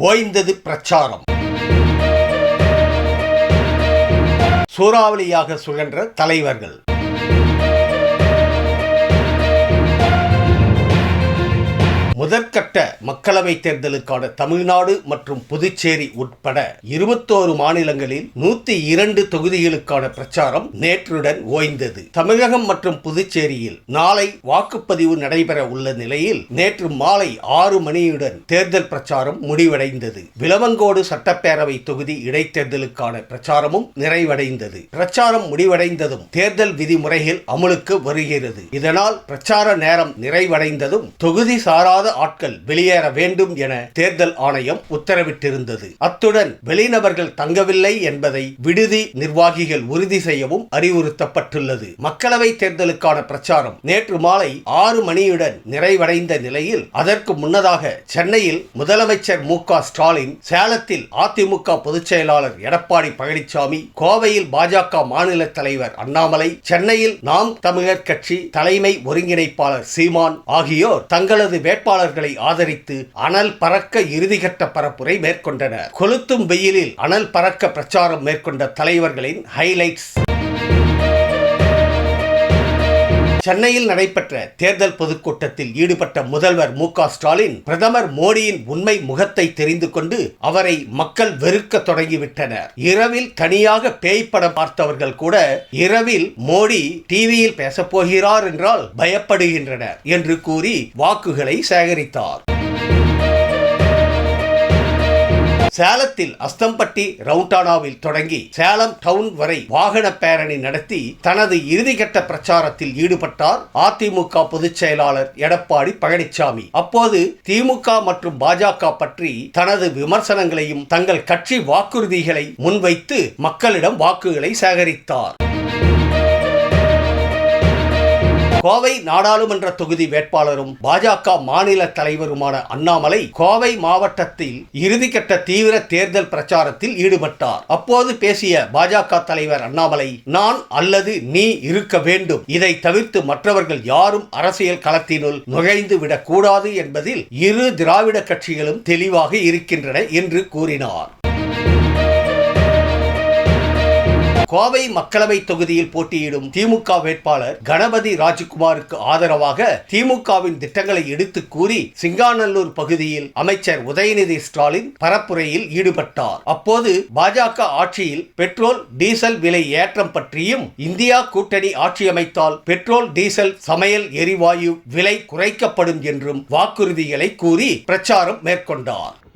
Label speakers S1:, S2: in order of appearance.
S1: ஓய்ந்தது பிரச்சாரம். சூறாவளியாக சுழன்ற தலைவர்கள். முதற்கட்ட மக்களவை தேர்தலுக்கான தமிழ்நாடு மற்றும் புதுச்சேரி உட்பட இருபத்தோரு மாநிலங்களில் நூத்தி இரண்டு தொகுதிகளுக்கான பிரச்சாரம் நேற்றுடன் ஓய்ந்தது. தமிழகம் மற்றும் புதுச்சேரியில் நாளை வாக்குப்பதிவு நடைபெற உள்ள நிலையில் நேற்று மாலை ஆறு மணியுடன் தேர்தல் பிரச்சாரம் முடிவடைந்தது. விலவங்கோடு சட்டப்பேரவை தொகுதி இடைத்தேர்தலுக்கான பிரச்சாரமும் நிறைவடைந்தது. பிரச்சாரம் முடிவடைந்ததும் தேர்தல் விதிமுறைகள் அமலுக்கு வருகிறது. இதனால் பிரச்சார நேரம் நிறைவடைந்ததும் தொகுதி சாராத ஆட்கள் வெளியேற வேண்டும் என தேர்தல் ஆணையம் உத்தரவிட்டிருந்தது. அத்துடன் வெளிநபர்கள் தங்கவில்லை என்பதை விடுதி நிர்வாகிகள் உறுதி செய்யவும் அறிவுறுத்தப்பட்டுள்ளது. மக்களவை தேர்தலுக்கான பிரச்சாரம் நேற்று மாலை ஆறு மணியுடன் நிறைவடைந்த நிலையில் அதற்கு முன்னதாக சென்னையில் முதலமைச்சர் மு க ஸ்டாலின் சேலத்தில் அதிமுக பொதுச் செயலாளர் எடப்பாடி பழனிசாமி கோவையில் பாஜக மாநில தலைவர் அண்ணாமலை சென்னையில் நாம் தமிழர் கட்சி தலைமை ஒருங்கிணைப்பாளர் சீமான் ஆகியோர் தங்களது வேட்பாளர் வேட்பாளர்களை ஆதரித்து அனல் பறக்க இறுதிகட்ட பரப்புரை மேற்கொண்டனர். கொளுத்தும் வெயிலில் அனல் பறக்க பிரச்சாரம் மேற்கொண்ட தலைவர்களின் ஹைலைட்ஸ். சென்னையில் நடைபெற்ற தேர்தல் பொதுக்கூட்டத்தில் ஈடுபட்ட முதல்வர் மு ஸ்டாலின் பிரதமர் மோடியின் உண்மை முகத்தை தெரிந்து கொண்டு அவரை மக்கள் வெறுக்க தொடங்கிவிட்டனர். இரவில் தனியாக பேய் படம் பார்த்தவர்கள் கூட இரவில் மோடி டிவியில் பேசப் போகிறார் என்றால் பயப்படுகின்றனர் என்று கூறி வாக்குகளை சேகரித்தார். சேலத்தில் அஸ்தம்பட்டி ரவுண்டானாவில் தொடங்கி சேலம் டவுன் வரை வாகன பேரணி நடத்தி தனது இறுதிக்கட்ட பிரச்சாரத்தில் ஈடுபட்டார் அதிமுக பொதுச் செயலாளர் எடப்பாடி பழனிசாமி அப்போது திமுக மற்றும் பாஜக பற்றி தனது விமர்சனங்களையும் தங்கள் கட்சி வாக்குறுதிகளை முன்வைத்து மக்களிடம் வாக்குகளை சேகரித்தார். கோவை நாடாளுமன்ற தொகுதி வேட்பாளரும் பாஜக மாநில தலைவருமான அண்ணாமலை கோவை மாவட்டத்தில் இறுதிக்கட்ட தீவிர தேர்தல் பிரச்சாரத்தில் ஈடுபட்டார். அப்போது பேசிய பாஜக தலைவர் அண்ணாமலை நான் அல்லது நீ இருக்க வேண்டும். இதை தவிர்த்து மற்றவர்கள் யாரும் அரசியல் களத்தினுள் நுழைந்து விடக்கூடாது என்பதில் இரு திராவிட கட்சிகளும் தெளிவாக இருக்கின்றன என்று கூறினார். கோவை மக்களவை தொகுதியில் போட்டியிடும் திமுக வேட்பாளர் கணபதி ராஜ்குமாருக்கு ஆதரவாக திமுகவின் திட்டங்களை எடுத்து கூறி சிங்காநல்லூர் பகுதியில் அமைச்சர் உதயநிதி ஸ்டாலின் பரப்புரையில் ஈடுபட்டார். அப்போது பாஜக ஆட்சியில் பெட்ரோல் டீசல் விலை ஏற்றம் பற்றியும் இந்தியா கூட்டணி ஆட்சி அமைத்தால் பெட்ரோல் டீசல் சமையல் எரிவாயு விலை குறைக்கப்படும் என்றும் வாக்குறுதிகளை கூறி பிரச்சாரம் மேற்கொண்டார்.